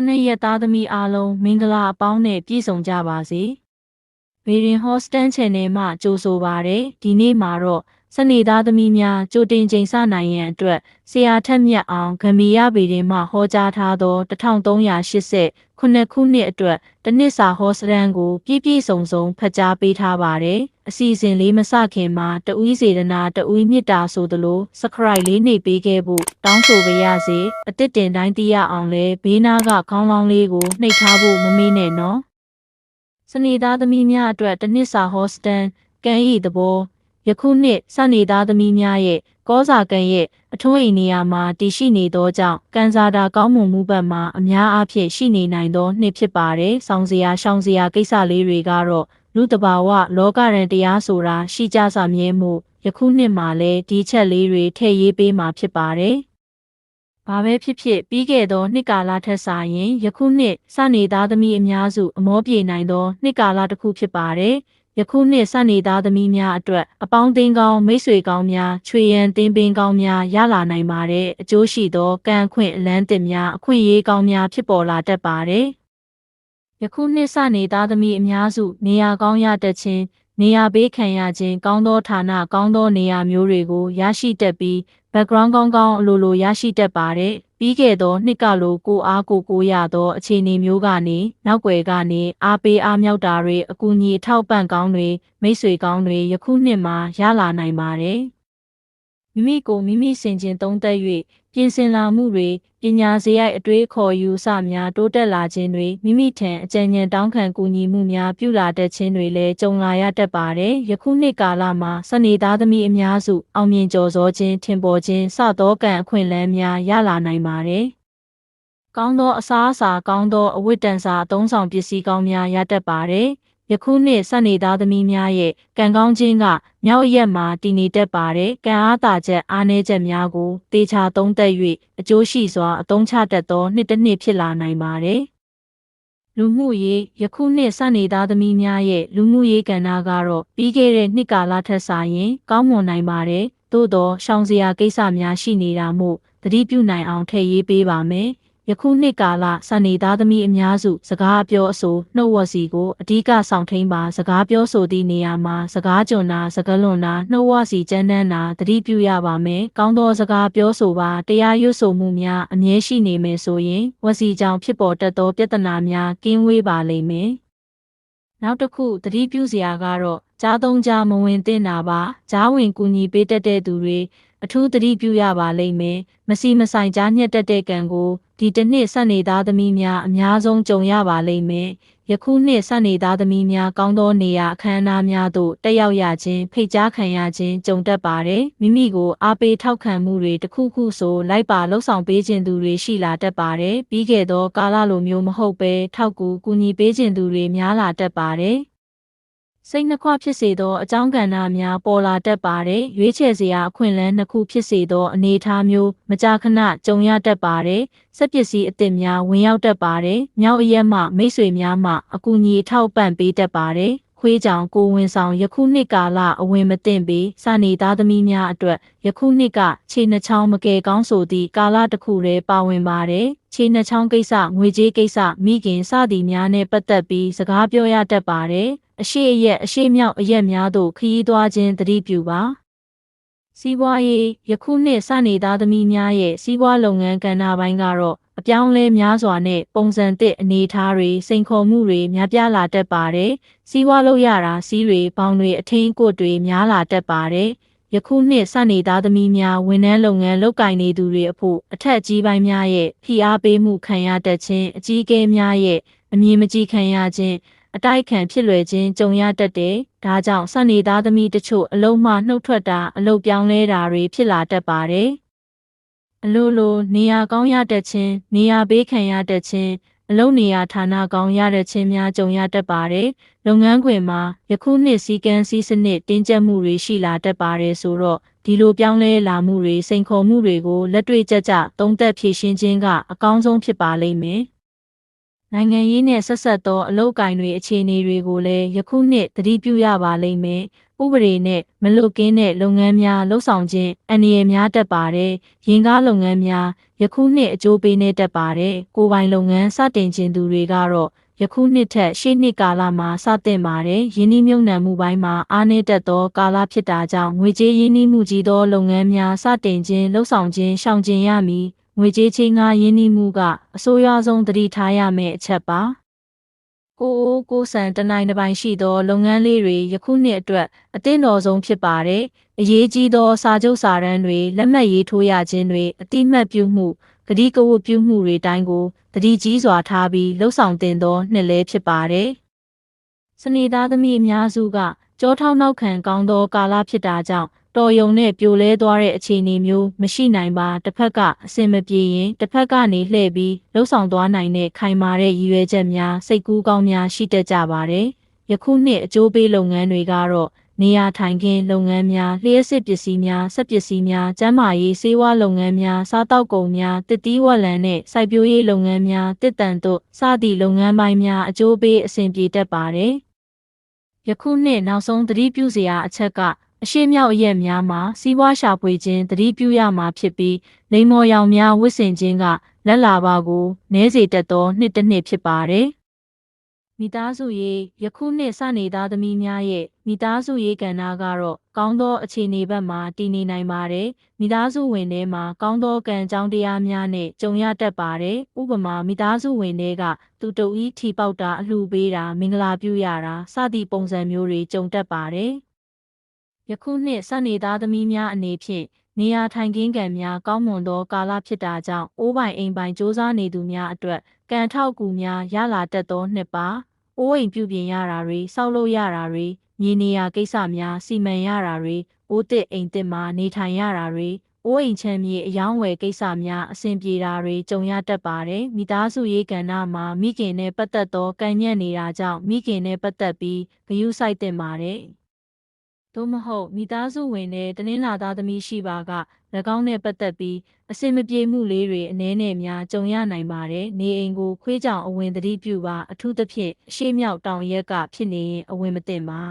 ခုနှစ်ရက်သားသမီးအားလုံးမင်္ဂလာအပေါင်းနဲ့ပြည့်စုံကြပါစေ။ဗေရင်ဟော့စတန် channel မှကြိုဆိုပါရစေ။ဒီနေ့မှာတော့ စနေသားသမီးများကြိုတင်ချိန်ဆနိုင်ရန်အတွက်ဆရာထက်မြတ်အောင်ဂမီရဗေရင်မှဟောကြားထားသော1380ခုနှစ်ခုနှစ်အတွက်တနစ်စာဟောစရန်ကိုပြည့်ပြည့်စုံစုံဖတ်ကြားပေးထားပါတယ်။အစီအစဉ်လေးမစခင်မှာတဦးစေတနာတဦးမြစ်တာဆိုသလို subscribe လေးနှိပ်ပေးခဲ့ဖို့တောင်းဆိုပါရစေ။အတစ်တင်တိုင်းသိရအောင်လဲဘေးနားကခေါင်းလောင်းလေးကိုနှိပ်ထားဖို့မမေ့နဲ့နော်။စနေသားသမီးများအတွက်တနစ်စာဟောစတန်ကန်ဤသဘော ယခုနှစ်စနေသားသမီးများရဲ့ကောစာကန်ရဲ့အထွန်းအိမ်နေရာမှာတည်ရှိနေသောကြောင့်ကန်စာတာကောင်းမွန်မှုဘက်မှာအများအားဖြင့်ရှိနေနိုင်သောနှစ်ဖြစ်ပါတယ်။ဆောင်းစရာရှောင်းစရာကိစ္စလေးတွေကတော့လူတဘာဝလောကရန်တရားဆိုတာရှိကြစာမြဲမှုယခုနှစ်မှာလည်းဒီချက်လေးတွေထည့်ရေးပေးမှာဖြစ်ပါတယ်။ဘာပဲဖြစ်ဖြစ်ပြီးခဲ့သောနှစ်ကာလထက်စာရင်ယခုနှစ်စနေသားသမီးအများစုအမောပြေနိုင်သောနှစ်ကာလတစ်ခုဖြစ်ပါတယ်။ ယခုနှစ်စနေသားသမီးများအတွက်အပေါင်းအသင်းကောင်းမိတ်ဆွေကောင်းများချွေရန်တင်းပင်ကောင်းများရလာနိုင်ပါတယ်အကျိုးရှိသောကံအခွင့်အလန်းတင်များအခွင့်အရေးကောင်းများဖြစ်ပေါ်လာတတ်ပါတယ်ယခုနှစ်စနေသားသမီးအများစုနေရာကောင်းရတတ်ခြင်းနေရာဘေးခံရခြင်းကောင်းသောဌာနကောင်းသောနေရာမျိုးတွေကိုရရှိတတ်ပြီး background ကောင်းကောင်းအလိုလိုရရှိတတ်ပါတယ်ပြီးခဲ့သောနှစ်ကလိုကိုအားကိုကိုရသောအခြေအနေမျိုးကနေနောက်ွယ်ကနေအားပေးအားမြောက်တာတွေအကူအညီအထောက်ပံ့ကောင်းတွေမိတ်ဆွေကောင်းတွေယခုနှစ်မှာရလာနိုင်ပါတယ်မိမိကိုမိမိစင်ကျင်သုံးသက်၍ပြင်ဆင်လာမှုတွေ ပညာစရိုက်အတွေးခေါ်ယူစများတိုးတက်လာခြင်းတွေမိမိထံအကြံဉာဏ်တောင်းခံကူညီမှုများပြုလာတတ်ခြင်းတွေလည်းကြုံလာရတတ်ပါတယ်။ယခုနှစ်ကာလမှာစနေသားသမီးအများစုအောင်မြင်ကျော်စောခြင်းထင်ပေါ်ခြင်းစသောကံအခွင့်အလမ်းများရလာနိုင်ပါတယ်။ကောင်းသောအစားအစာကောင်းသောအဝတ်တန်စာအသုံးဆောင်ပစ္စည်းကောင်းများရတတ်ပါတယ်။ ယခုနှစ်စနေသားသမီးများရဲ့ကံကောင်းခြင်းကမြောက်ရက်မှာတည်နေတတ်ပါတယ်။ကံအားသာချက်အားနည်းချက်များကိုတေချာသုံးသပ်၍အကျိုးရှိစွာအသုံးချတတ်သောနှစ်တစ်နှစ်ဖြစ်လာနိုင်ပါတယ်။လူမှုရေးယခုနှစ်စနေသားသမီးများရဲ့လူမှုရေးကဏ္ဍကတော့ပြီးခဲ့တဲ့နှစ်ကာလထက်စာရင် ကောင်းမွန်နိုင်ပါတယ်။သို့သောရှောင်စရာကိစ္စများရှိနေတာမို့သတိပြုနိုင်အောင်ထည့်ရေးပေးပါမယ်။ ယခုနှစ်ကာလစနေသားသမီးအများစု စကားပြောအဆိုနှုတ်ဝစီကိုအဓိကဆောင်ထိန်ပါစကားပြောဆိုသည့်နေရာမှာစကားကြွနာစကားလွန်နာနှုတ်ဝစီကျန်းတန်းနာသတိပြုရပါမယ်။ကောင်းသောစကားပြောဆိုပါတရားရွတ်ဆိုမှုများအမြဲရှိနေမယ်ဆိုရင်ဝစီကြောင့်ဖြစ်ပေါ်တတ်သောပြဿနာများကင်းဝေးပါလိမ့်မယ်။နောက်တစ်ခုသတိပြုစရာကတော့ကြားသုံးကြားမဝင်သင့်တာပါကြားဝင်ကူညီပေးတတ်တဲ့သူတွေအထူးသတိပြုရပါလိမ့်မယ်မစီမဆိုင်ကြားညက်တက်တဲ့ကံကို ဒီတစ်နှစ်ဆက်နေသားသမီးများအများဆုံးကြုံရပါလိမ့်မယ်ယခုနှစ်ဆက်နေသားသမီးများကောင်းသောနေရာအခမ်းအနားများသို့တက်ရောက်ရခြင်းဖိတ်ကြားခံရခြင်းကြုံတတ်ပါတယ်မိမိကိုအားပေးထောက်ခံမှုတွေတစ်ခုခုဆိုလိုက်ပါလှုပ်ဆောင်ပေးခြင်းသူတွေရှိလာတတ်ပါတယ်ပြီးခဲ့သောကာလလိုမျိုးမဟုတ်ဘဲထောက်ကူကူညီပေးခြင်းသူတွေများလာတတ်ပါတယ် စိတ်နှခွဖြစ်စေသောအကြောင်းကဏ္ဍများပေါ်လာတတ်ပါတယ်။ရွေးချယ်စရာအခွင့်အလမ်းနှစ်ခုဖြစ်စေသောအနေအထားမျိုးမကြာခဏကြုံရတတ်ပါတယ်။စက်ပစ္စည်းအသစ်များဝင်ရောက်တတ်ပါတယ်။မြောက်အရက်မှမိတ်ဆွေများမှအကူအညီအထောက်ပံ့ပေးတတ်ပါတယ်။ခွေးကြောင်ကိုဝင်ဆောင်ယခုနှစ်ကာလအဝင်မသိမ့်ပြီးစနေသားသမီးများအတွက်ယခုနှစ်ကခြေနှချောင်းမကယ်ကောင်းဆိုသည့်ကာလတစ်ခုတည်းပါဝင်ပါတယ်ခြေနှချောင်းကိစ္စငွေကြေးကိစ္စမိခင်စသည်များနဲ့ပတ်သက်ပြီးစကားပြောရတတ်ပါတယ် အရှိအရက်အရှိမြောက်အရက်များသို့ခရီးသွားခြင်းတတိပြုပါစီးပွားရေးယခုနှစ်စနေသားသမီးများရဲ့စီးပွားလုပ်ငန်းကဏ္ဍပိုင်းကတော့အပြောင်းလဲများစွာနဲ့ပုံစံသစ်အနေအထားတွေစိန်ခေါ်မှုတွေများပြားလာတတ်ပါတယ်။စီးပွားလုပ်ရတာစီးတွေပေါင်းတွေအထင်းကိုတွေများလာတတ်ပါတယ်။ယခုနှစ်စနေသားသမီးများဝန်ထမ်းလုပ်ငန်းလုပ်ကိုင်နေသူတွေအဖို့အထက်ကြီးပိုင်းများရဲ့ဖိအားပေးမှုခံရတတ်ခြင်းအကြီးအကဲများရဲ့အမြင်မကြီးခံရခြင်း အတိုက်ခံဖြစ်လွယ်ခြင်းကြုံရတတ်တယ်။ဒါကြောင့်စနေသားသမီးတချို့အလုံးမှနှုတ်ထွက်တာအလုတ်ပြောင်းလဲတာတွေဖြစ်လာတတ်ပါတယ်။အလိုလိုနေရာကောင်းရတတ်ခြင်းနေရာဘေးခံရတတ်ခြင်းအလုံးနေရာဌာနကောင်းရတဲ့ခြင်းများကြုံရတတ်ပါတယ်။လုပ်ငန်းခွင်မှာယခုနှစ်စည်းကမ်းစည်းစနစ်တင်းကျပ်မှုတွေရှိလာတတ်ပါတယ်ဆိုတော့ဒီလိုပြောင်းလဲလာမှုတွေစိန်ခေါ်မှုတွေကိုလက်တွေ့ကျကျသုံးသပ်ဖြေရှင်းခြင်းကအကောင်းဆုံးဖြစ်ပါလိမ့်မယ်။ နိုင်ငံရေးနဲ့ဆက်ဆက်သောအလုပ်ကိုင်တွေအခြေအနေတွေကိုလည်းယခုနှစ်သတိပြုရပါလိမ့်မယ်ဥပဒေနဲ့မလွတ်ကင်းတဲ့လုပ်ငန်းများလှုပ်ဆောင်ခြင်းအန္တရာယ်များတက်ပါတယ်။ရင်ကားလုပ်ငန်းများယခုနှစ်အကျိုးပေးနေတက်ပါတယ်။ကိုယ်ပိုင်လုပ်ငန်းစတင်ခြင်းသူတွေကတော့ယခုနှစ်ထက်ရှေ့နှစ်ကာလမှာစတင်ပါတယ်။ယင်းနှမြုံနှံမှုပိုင်းမှာအားနည်းတတ်သောကာလဖြစ်တာကြောင့်ငွေကြေးရင်းနှီးမှုကြီးသောလုပ်ငန်းများစတင်ခြင်းလှုပ်ဆောင်ခြင်းရှောင်ကျဉ်ရမည်။ ငွေကြေးချင်းငါရင်းနှီးမှုကအဆိုးရွားဆုံးသတိထားရမယ့်အချက်ပါ။ကိုအိုးကိုဆန်တနိုင်တစ်ပိုင်းရှိသော လုပ်ငန်းလေးတွေယခုနှစ်အတွက်အသင့်တော်ဆုံးဖြစ်ပါတယ်။အရေးကြီးသောစာချုပ်စာတမ်းတွေလက်မှတ်ရေးထိုးရခြင်းတွေအတိမတ်ပြုမှုဂတိကဝတ်ပြုမှုတွေတိုင်းကိုတတိကြီးစွာထားပြီးလှုပ်ဆောင်တင်သောနှစ်လဲဖြစ်ပါတယ်။စနေသားသမီးအများစုကကြောထောက်နောက်ခံကောင်းသောကာလဖြစ်တာကြောင့် တော်ယုံနဲ့ပြိုလဲသွားတဲ့အခြေအနေမျိုးမရှိနိုင်ပါတစ်ဖက်ကအဆင်မပြေရင်တစ်ဖက်ကနေလှည့်ပြီးလှုပ်ဆောင်သွားနိုင်တဲ့ခိုင်မာတဲ့ရည်ရွယ်ချက်များစိတ်ကူးကောင်းများရှိတတ်ကြပါတယ်။ယခုနှစ်အကျိုးပေးလုပ်ငန်းတွေကတော့နေရာထိုင်ခင်းလုပ်ငန်းများလျှက်စစ်ပစ္စည်းများစက်ပစ္စည်းများကျန်းမာရေးစေဝါလုပ်ငန်းများစားတောက်ကုန်များတစ်တီးဝက်လံနဲ့စိုက်ပျိုးရေးလုပ်ငန်းများတစ်တန်တို့စသည့်လုပ်ငန်းပိုင်းများအကျိုးပေးအဆင်ပြေတတ်ပါတယ်။ယခုနှစ်နောက်ဆုံးသတိပြုစရာအချက်က အရှိမြောက်အရက်များမှာစီးပွားရှာဖွေခြင်းသတိပြုရမှာဖြစ်ပြီးလိမ္မော်ရောင်များဝစ်စင်ခြင်းကလက်လာပါကိုနည်းစေတတ်သောနှစ်တစ်နှစ်ဖြစ်ပါတယ်။မိသားစုရေးယခုနှစ်စနေသားသမီးများရဲ့မိသားစုရေးကဏ္ဍကတော့ကောင်းသောအခြေအနေဘက်မှာတည်နေနိုင်ပါတယ်။မိသားစုဝင်တွေမှာကောင်းသောကံကြောင်းတရားများနဲ့ကြုံရတတ်ပါတယ်။ဥပမာမိသားစုဝင်တွေကသူတူဤထီပေါက်တာအလှပေးတာမင်္ဂလာပြုရတာစသည့်ပုံစံမျိုးတွေကြုံတတ်ပါတယ်။ ယခုနှစ်စနေသားသမီးများအနေဖြင့်နေရာထိုင်ခင်းကံများကောင်းမွန်သောကာလဖြစ်တာကြောင့်အိုးပိုင်အိမ်ပိုင်စ조사နေသူများအတွက်ကံထောက်ကူများရလာတတ်သောနှစ်ပါအိုးအိမ်ပြုပြင်ရတာတွေစောက်လို့ရတာတွေမြေနေရာကိစ္စများစီမံရတာတွေအိုးတစ်အိမ်တစ်မှာနေထိုင်ရတာတွေအိုးအိမ်ချမ်းမြေအယောင်းဝယ်ကိစ္စများအဆင်ပြေတာတွေကြုံရတတ်ပါတယ်မိသားစုရေးကဏ္ဍမှာမိခင်နဲ့ပတ်သက်သောကံညံ့နေတာကြောင့်မိခင်နဲ့ပတ်သက်ပြီးဂရုစိုက်တင်ပါတယ် သို့မဟုတ်မိသားစုဝင်တဲ့တနင်္လာသားသမီးရှိပါက၎င်းနဲ့ပတ်သက်ပြီးအစင်မပြေမှုလေးတွေအနည်းနဲ့များကြုံရနိုင်ပါတယ်။နေအိမ်ကိုခွေးကြောင်အဝင်သတိပြုပါအထူးသဖြင့်အရှိမြောက်တောင်ရက်ကဖြစ်နေရင်အဝင်မတင်ပါ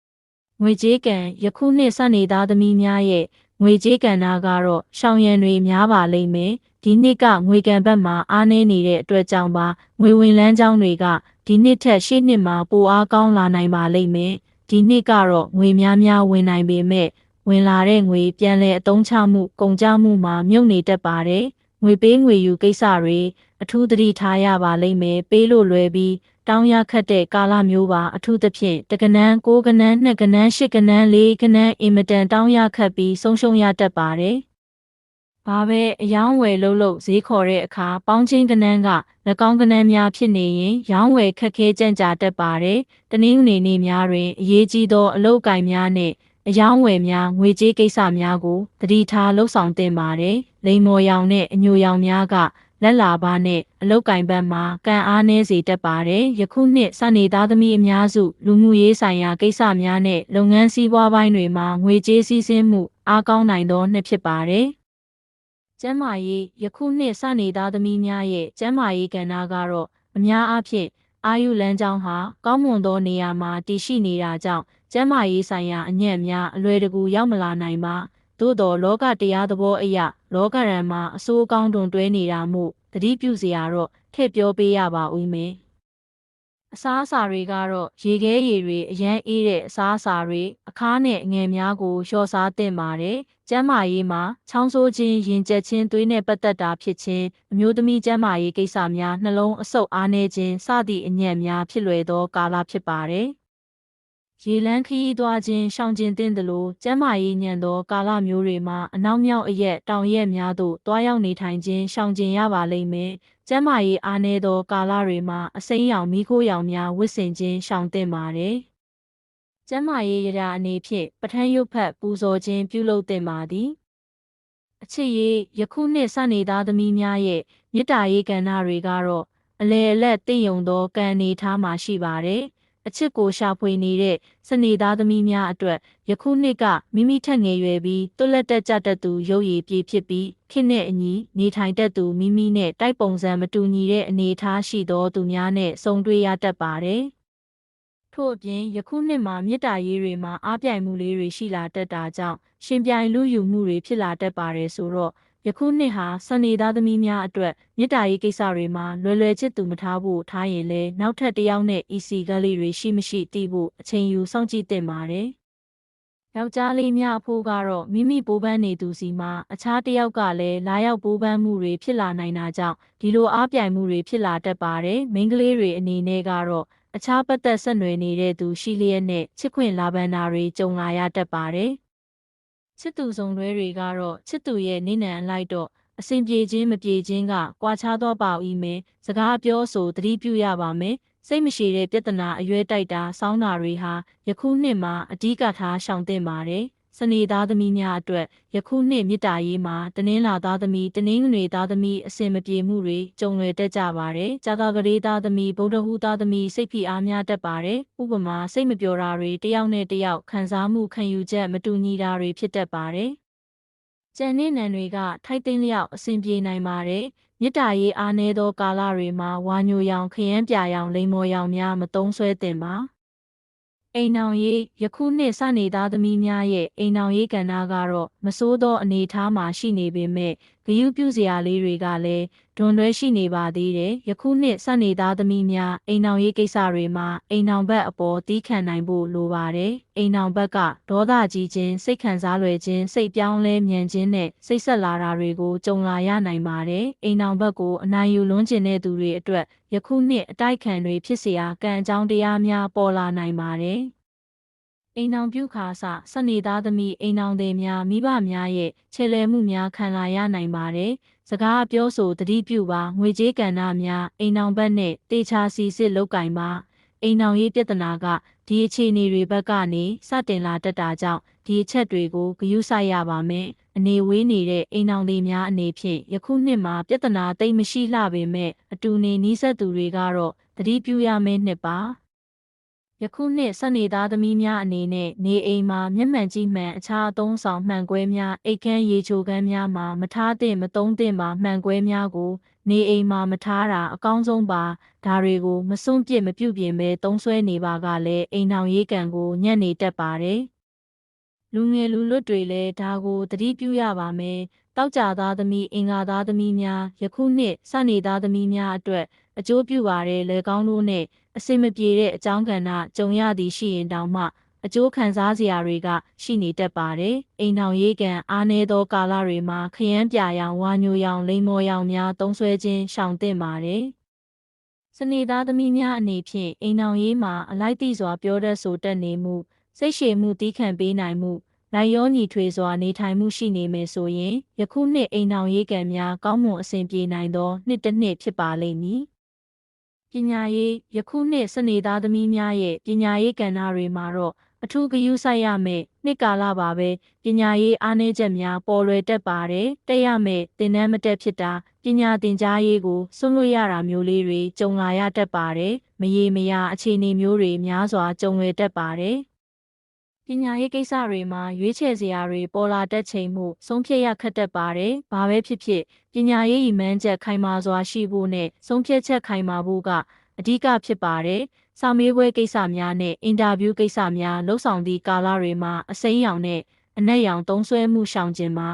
။ငွေကြေးကံယခုနှစ်စနေသားသမီးများရဲ့ငွေကြေးကဏ္ဍကတော့ရှောင်ရံတွေများပါလိမ့်မယ်။ဒီနှစ်ကငွေကံဘက်မှာအားနည်းနေတဲ့အတွက်ကြောင့်ပါငွေဝင်လန်းကြောင်းတွေကဒီနှစ်ထက်ရှေ့နှစ်မှာပိုအားကောင်းလာနိုင်ပါလိမ့်မယ်။ ဒီနှစ်ကတော့ငွေများများဝင်နိုင်ပေမဲ့ဝင်လာတဲ့ငွေပြန်လည်အသုံးချမှုကုန်ကျမှုမှာမြုပ်နေတတ်ပါတယ်။ငွေပေးငွေယူကိစ္စတွေအထူးသတိထားရပါလိမ့်မယ်။ပေးလို့လွယ်ပြီးတောင်းရခတ်တဲ့ကာလမျိုးပါအထူးသဖြင့်တကနန်းကိုကနန်းနှစ်ကနန်းရှစ်ကနန်းလေးကနန်းအင်မတန်တောင်းရခတ်ပြီးဆုံးရှုံးရတတ်ပါတယ်။ ဘာပဲအယောင်းဝယ်လို့လို့ဈေးခေါ်တဲ့အခါပေါင်းချင်းကနန်းက၎င်းကနန်းများဖြစ်နေရင်ရောင်းဝယ်ခက်ခဲကြံ့ကြာတတ်ပါတယ်။တနည်းအနေနဲ့များတွင်အရေးကြီးသောအလုပ်အကင်များနဲ့အယောင်းဝယ်များငွေကြေးကိစ္စများကိုတတိထားလှုပ်ဆောင်တင်ပါတယ်။လိန်မော်ရောင်နဲ့အညိုရောင်များကလက်လာပါနဲ့အလုတ်ကင်ဘက်မှာကံအားနည်းစေတတ်ပါတယ်။ယခုနှစ်စနေသားသမီးအများစုလူမှုရေးဆိုင်ရာကိစ္စများနဲ့လုပ်ငန်းစည်းပွားပိုင်းတွေမှာငွေကြေးစည်းစိမ်မှုအားကောင်းနိုင်သောနှစ်ဖြစ်ပါတယ်။ ကျမ်းမာရေးယခုနှစ်စနေသားသမီးများရဲ့ကျမ်းမာရေးကဏ္ဍကတော့အများအားဖြင့်အာယုလမ်းကြောင်းဟာကောင်းမွန်သောနေရာမှာတည်ရှိနေတာကြောင့်ကျမ်းမာရေးဆိုင်ရာအညံ့များအလွယ်တကူရောက်မလာနိုင်ပါသို့တော်လောကတရားသဘောအရလောကရန်မှာအဆိုးအကောင်းတွင်တွဲနေတာမို့တတိပြုစရာတော့ထည့်ပြောပေးရပါဦးမယ် အစားအစာတွေကတော့ရေခဲရည်တွေအရန်အေးတဲ့အစားအစာတွေအခါးနဲ့အငယ်များကိုလျှော့စားသင့်ပါတယ်။ကျန်းမာရေးမှာချောင်းဆိုးခြင်းရင်ကျက်ခြင်းသွေးနဲ့ပတ်သက်တာဖြစ်ခြင်းအမျိုးသမီးကျန်းမာရေးကိစ္စများနှလုံးအဆုတ်အားနည်းခြင်းစသည့်အညံ့များဖြစ်လွယ်သောကာလဖြစ်ပါတယ်။ ရေလန်းခရီးသွားခြင်းရှောင်ကျဉ်သင့်သလိုကျမ်းမာရေးညံသောကာလမျိုးတွေမှာအနောက်မြောက်အရက်တောင်ရက်များသို့တွားရောက်နေထိုင်ခြင်းရှောင်ကျဉ်ရပါလိမ့်မယ်။ကျမ်းမာရေးအားနည်းသောကာလတွေမှာအစိမ်းရောင်မီးခိုးရောင်များဝစ်ဆင်ခြင်းရှောင်သင့်ပါတယ်။ကျမ်းမာရေးရာအနေဖြင့်ပထန်းရုပ်ဖက်ပူဇော်ခြင်းပြုလုပ်သင့်ပါသည်။အချစ်ရေးယခုနှစ်စနေသားသမီးများရဲ့မေတ္တာရေးကဏ္ဍတွေကတော့အလေအလက်တင့်ယုံသောကံအနေထားမှာရှိပါတယ်။ အချစ်ကိုရှာဖွေနေတဲ့စနေသားသမီးများအတွက်ယခုနှစ်ကမိမိထက်ငယ်ရွယ်ပြီးတွလက်တက်ကြတတ်သူရုပ်ရည်ပြေဖြစ်ပြီးခေတ်နဲ့အညီနေထိုင်တတ်သူမိမိနဲ့တိုက်ပုံစံမတူညီတဲ့အနေအထားရှိသောသူများနဲ့ဆုံတွေ့ရတတ်ပါတယ်။ထို့အပြင်ယခုနှစ်မှာမြစ်တာရေးတွေမှာအားပြိုင်မှုလေးတွေရှိလာတတ်တာကြောင့်ရှင်ပြိုင်လူယူမှုတွေဖြစ်လာတတ်ပါတယ်ဆိုတော့ ယခုနှစ်ဟာစနေသားသမီးများအတွက်မြစ်တာရေးကိစ္စတွေမှာလွယ်လွယ်ချစ်သူမထားဖို့ထားရင်လည်းနောက်ထပ်တစ်ယောက်နဲ့ EC ကလေးတွေရှိမရှိသိဖို့အချိန်ယူစောင့်ကြည့်တင်ပါတယ်။ယောက်ျားလေးများအဖို့ကတော့မိမိပိုးပန်းနေသူစီမှာအခြားတစ်ယောက်ကလည်းလာရောက်ပိုးပန်းမှုတွေဖြစ်လာနိုင်တာကြောင့်ဒီလိုအားပြိုင်မှုတွေဖြစ်လာတတ်ပါတယ်။မိန်းကလေးတွေအနေနဲ့ကတော့အခြားပတ်သက်ဆက်နွယ်နေတဲ့သူရှိလျက်နဲ့ချစ်ခွင့်လာဘန်နာတွေကြုံလာရတတ်ပါတယ်။ ချစ်သူဆောင်လွဲတွေကတော့ချစ်သူရဲ့နေနံအလိုက်တော့အစဉ်ပြေခြင်းမပြေခြင်းကကွာခြားသောပါဤမယ်စကားပြောဆိုသတိပြုရပါမယ်စိတ်မရှိတဲ့ပြဿနာအရွယ်တိုက်တာစောင်းတာတွေဟာယခုနှစ်မှာအဓိကထားရှောင်သင့်ပါတယ် စနေသားသမီးများအတွက်ယခုနှစ်မြစ်တာရေးမှာတနင်္လာသားသမီးတနင်္ဂနွေသားသမီးအစင်မပြေမှုတွေကြုံလွယ်တတ်ကြပါတယ်။ကြာကာကလေးသားသမီးဗုဒ္ဓဟူသားသမီးစိတ်ဖိအားများတတ်ပါတယ်။ဥပမာစိတ်မပျော်တာတွေတယောက်နဲ့တယောက်ခံစားမှုခံယူချက်မတူညီတာတွေဖြစ်တတ်ပါတယ်။ကျန်တဲ့နံတွေကထိုက်သိမ်းလျောက်အဆင်ပြေနိုင်ပါတယ်။မြစ်တာရေးအားနည်းသောကာလတွေမှာဝါညိုရောင်ခရမ်းပြာရောင်လိမ္မော်ရောင်များမသုံးဆွဲသင့်ပါ။ အိမ်အောင်ရေးယခုနှစ်စနေသားသမီးများရဲ့အိမ်အောင်ရေးကဏ္ဍကတော့မစိုးသောအနေအထားမှာရှိနေပေမဲ့ ဂယုပြုစရာလေးတွေကလည်းဒွန်တွဲရှိနေပါသေးတယ်ယခုနှစ်စနေသားသမီးများအိမ်အောင်ရေးကိစ္စတွေမှာအိမ်အောင်ဘက်အပေါ်တီးခံနိုင်ဖို့လိုပါတယ်အိမ်အောင်ဘက်ကဒေါသကြီးခြင်းစိတ်ခံစားလွယ်ခြင်းစိတ်ပြောင်းလဲမြန်ခြင်းနဲ့စိတ်ဆက်လာတာတွေကိုကြုံလာရနိုင်ပါတယ်အိမ်အောင်ဘက်ကိုအနိုင်ယူလွန်းကျင်တဲ့သူတွေအတွက်ယခုနှစ်အတိုက်ခံတွေဖြစ်เสียကံအကြောင်းတရားများပေါ်လာနိုင်ပါတယ် အိမ်အောင်ပြုခါစစနေသားသမီးအိမ်အောင်တွေများမိဘများရဲ့ခြေလှယ်မှုများခံလာရနိုင်ပါတယ်။စကားပြောဆိုတတိပြုပါငွေကြေးကဏ္ဍများအိမ်အောင်ဘက်နဲ့တေချာစီစစ်လောက်ကင်ပါအိမ်အောင်ရေးပြဿနာကဒီအခြေအနေတွေဘက်ကနေစတင်လာတတ်တာကြောင့်ဒီအချက်တွေကိုဂရုစိုက်ရပါမယ်။အနေဝေးနေတဲ့အိမ်အောင်တွေများအနေဖြင့်ယခုနှစ်မှာပြဿနာတိတ်မရှိလှပေမဲ့အတူနေနီးစပ်သူတွေကတော့တတိပြုရမယ့်နှစ်ပါ။ ယခုနှစ်ဆက်နေသားသမီးများအနေနဲ့နေအိမ်မှာမျက်မှန်ကြီးမှန်အခြားအသုံးဆောင်မှန်ကွဲများအိတ်ခမ်းရေချိုခမ်းများမှာမထားသင့်မသုံးသင့်ပါမှန်ကွဲများကို နေအိမ်မှာမထားတာအကောင်းဆုံးပါဒါတွေကိုမစွန့်ပစ်မပြုတ်ပြင်ပဲသုံးဆွဲနေပါကလည်းအိမ်ထောင်ရေးကံကိုညံ့နေတတ်ပါတယ်လူငယ်လူလွတ်တွေလည်းဒါကိုသတိပြုရပါမယ်တောက်ကြသားသမီးအင်္ဂါသားသမီးများယခုနှစ်စနေသားသမီးများအတွက်အကျိုးပြုပါတဲ့လေကောင်းတို့နဲ့ အစင်မပြေတဲ့အကြောင်းကဏ္ဍကြုံရသည်ရှိရင်တောင်မှအကျိုးခံစားစရာတွေက ရှိနေတတ်ပါတယ်။အိမ်ထောင်ရေးကံအားနည်းသောကာလတွေမှာခရမ်းပြာရောင်ဝါညိုရောင်လိမ္မော်ရောင်များသုံးဆွဲခြင်းရှောင်သင့်ပါတယ်။စနေသားသမီးများအနေဖြင့်အိမ်ထောင်ရေးမှာအလိုက်တိစွာပြောတတ်ဆိုတတ်နေမှုစိတ်ရှည်မှုတီးခံပေးနိုင်မှုလိုက်ရောညီထွေစွာနေထိုင်မှုရှိနေမယ်ဆိုရင်ယခုနှစ်အိမ်ထောင်ရေးကံများကောင်းမွန်အဆင်ပြေနိုင်သောနှစ်တစ်နှစ်ဖြစ်ပါလိမ့်မည် ပညာရေးယခုနှစ်စနေသားသမီးများရဲ့ပညာရေးကဏ္ဍတွေမှာတော့အထူးဂရုစိုက်ရမယ်နှစ်ကာလပါပဲပညာရေးအားနည်းချက်များပေါ်လွယ်တတ်ပါတယ်တက်ရမယ်သင်တန်းမတက်ဖြစ်တာပညာသင်ကြားရေးကိုစွန့်လွတ်ရတာမျိုးလေးတွေကြုံလာရတတ်ပါတယ်မရေမရာအခြေအနေမျိုးတွေများစွာကြုံလွယ်တတ်ပါတယ် ပညာရေးကိစ္စတွေမှာရွေးချယ်စရာတွေပေါ်လာတတ်ချိန်မှုဆုံးဖြတ်ရခက်တတ်ပါတယ်။ဘာပဲဖြစ်ဖြစ်ပညာရေးရည်မှန်းချက်ခိုင်မာစွာရှိဖို့နဲ့ဆုံးဖြတ်ချက်ခိုင်မာဖို့ကအဓိကဖြစ်ပါတယ်။စာမေးပွဲကိစ္စများနဲ့အင်တာဗျူးကိစ္စများလှုပ်ဆောင်သည့်ကာလတွေမှာအစိမ်းရောင်နဲ့အနက်ရောင်သုံးဆွဲမှုရှောင်ကျင်ပါ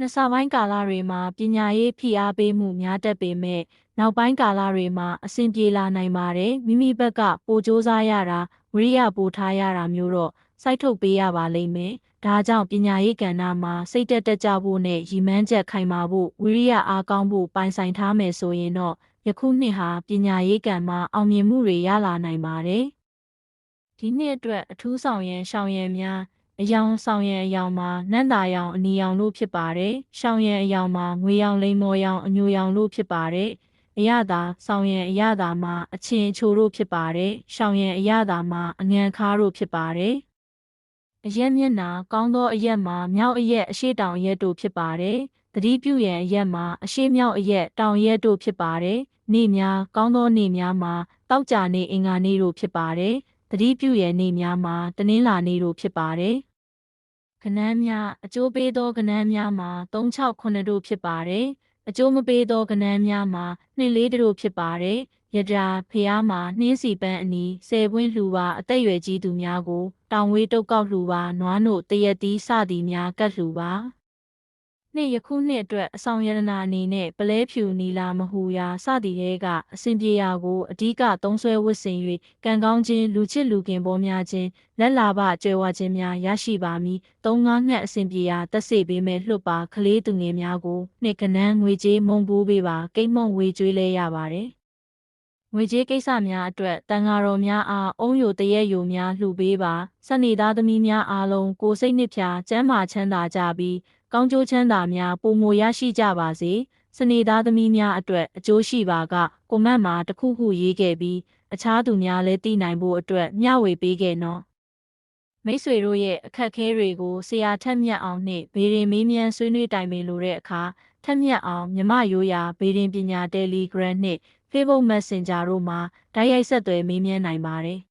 နှစ်ဆပိုင်းကာလတွေမှာပညာရေးဖိအားပေးမှုများတတ်ပေမဲ့နောက်ပိုင်းကာလတွေမှာအဆင်ပြေလာနိုင်ပါတယ်မိမိဘက်ကပိုစ조사ရတာဝိရိယပိုထားရတာမျိုးတော့စိုက်ထုတ်ပေးရပါလိမ့်မယ်ဒါကြောင့်ပညာရေးကဏ္ဍမှာစိတ်တက်တက်ကြဖို့နဲ့ရည်မှန်းချက်ခိုင်မာဖို့ဝိရိယအားကောင်းဖို့ပိုင်ဆိုင်ထားမယ်ဆိုရင်တော့ယခုနှစ်ဟာပညာရေးကံမှာအောင်မြင်မှုတွေရလာနိုင်ပါတယ်ဒီနှစ်အတွက်အထူးဆောင်ရန်ရှောင်ရန်များ အယောင်ဆောင်ရန်အယောင်မှာနန့်တာရောင်အနီရောင်လို့ဖြစ်ပါတယ်။ရှောင်ရန်အယောင်မှာငွေရောင်လိမ္မော်ရောင်အညိုရောင်လို့ဖြစ်ပါတယ်။အရသာဆောင်ရန်အရသာမှာအချင်းချိုတို့ဖြစ်ပါတယ်။ရှောင်ရန်အရသာမှာအငံခါတို့ဖြစ်ပါတယ်။အရက်မျက်နာကောင်းသောအရက်မှာမြောက်အရက်အရှိတောင်ရက်တို့ဖြစ်ပါတယ်။သတိပြုရန်အရက်မှာအရှိမြောက်အရက်တောင်ရက်တို့ဖြစ်ပါတယ်။နေများကောင်းသောနေများမှာတောက်ကြနေအင်္ဂါနေတို့ဖြစ်ပါတယ်။သတိပြုရန်နေများမှာတနင်္လာနေတို့ဖြစ်ပါတယ်။ ကဏန်းများအကျိုးပေးသောကဏန်းများမှာ369တို့ဖြစ်ပါတယ်။အကျိုးမပေးသောကဏန်းများမှာ24တို့ဖြစ်ပါတယ်။ရတာဖျားမှာနှင်းစီပန်းအနီးဆယ်ပွင့်လှူပါအသက်အရွယ်ကြီးသူများကို တောင်ဝေးတုတ်ကောက်လှူပါနွားနို့တရက်သီးစသည်များကတ်လှူပါ နှစ်ယခုနှစ်အတွက်အဆောင်ရတနာအနေနဲ့ပလဲဖြူနီလာမဟူရာစသည်တွေကအစဉ်ပြေရာကိုအဓိကသုံးဆွဲဝတ်ဆင်၍ကံကောင်းခြင်းလူချစ်လူခင်ပေါ်များခြင်းလက်လာပကြွယ်ဝခြင်းများရရှိပါမည်သုံးငါးငှက်အစဉ်ပြေရာတက်စေပေးမဲ့လွတ်ပါကလေးသူငယ်များကိုနှစ်ကနန်းငွေကြေးမုံပိုးပေးပါကိတ်မုံဝေကျွေးလဲရပါတယ်ငွေကြေးကိစ္စများအတွက်တန်ဃာတော်များအားအုံယိုတရက်ယိုများလှူပေးပါစနေသားသမီးများအားလုံးကိုယ်စိတ်နှစ်ဖြာကျမ်းမာချမ်းသာကြပြီး ကောင်းကျိုးချမ်းသာများပုံမရရှိကြပါစေစနေသားသမီးများအတွက်အကျိုးရှိပါကကိုမန့်မှာတစ်ခုခုရေးခဲ့ပြီးအခြားသူများလည်းသိနိုင်ဖို့အတွက်မျှဝေပေးခဲ့နော်မိတ်ဆွေတို့ရဲ့အခက်အခဲတွေကိုဆရာထက်မြတ်အောင်နှင့်ဗေဒင်မေးမြန်းဆွေးနွေးတိုင်ပင်လိုတဲ့အခါထက်မြတ်အောင်မြမရိုးရာဗေဒင်ပညာ Telegram နှင့် Facebook Messenger တို့မှာတိုက်ရိုက်ဆက်သွယ်မေးမြန်းနိုင်ပါတယ်။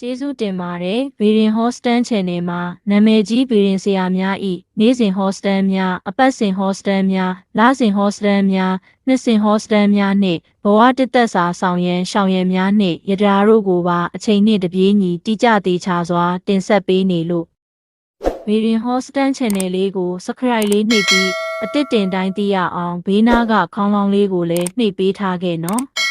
ကျေးဇူးတင်ပါတယ်ဗေဒင် Hostel Channel မှာနာမည်ကြီးဗေဒင်ဆရာများဤနေ့စဉ် Hostel များအပတ်စဉ် Hostel များလစဉ် Hostel များနှစ်စဉ် Hostel များနှင့်ဘဝတစ်သက်စာဆောင်ရန်ရှောင်ရန်များနှင့်ရတာတို့ကိုပါအချိန်နှင့်တပြေးညီတိကျသေးချစွာတင်ဆက်ပေးနေလို့ဗီရင်ဟော့စတန် channel လေးကို subscribe လေးနှိပ်ပြီးအတစ်တင်တိုင်းသိရအောင်ဘေးနားကခေါင်းလောင်းလေးကိုလည်းနှိပ်ပေးထားခဲ့နော်။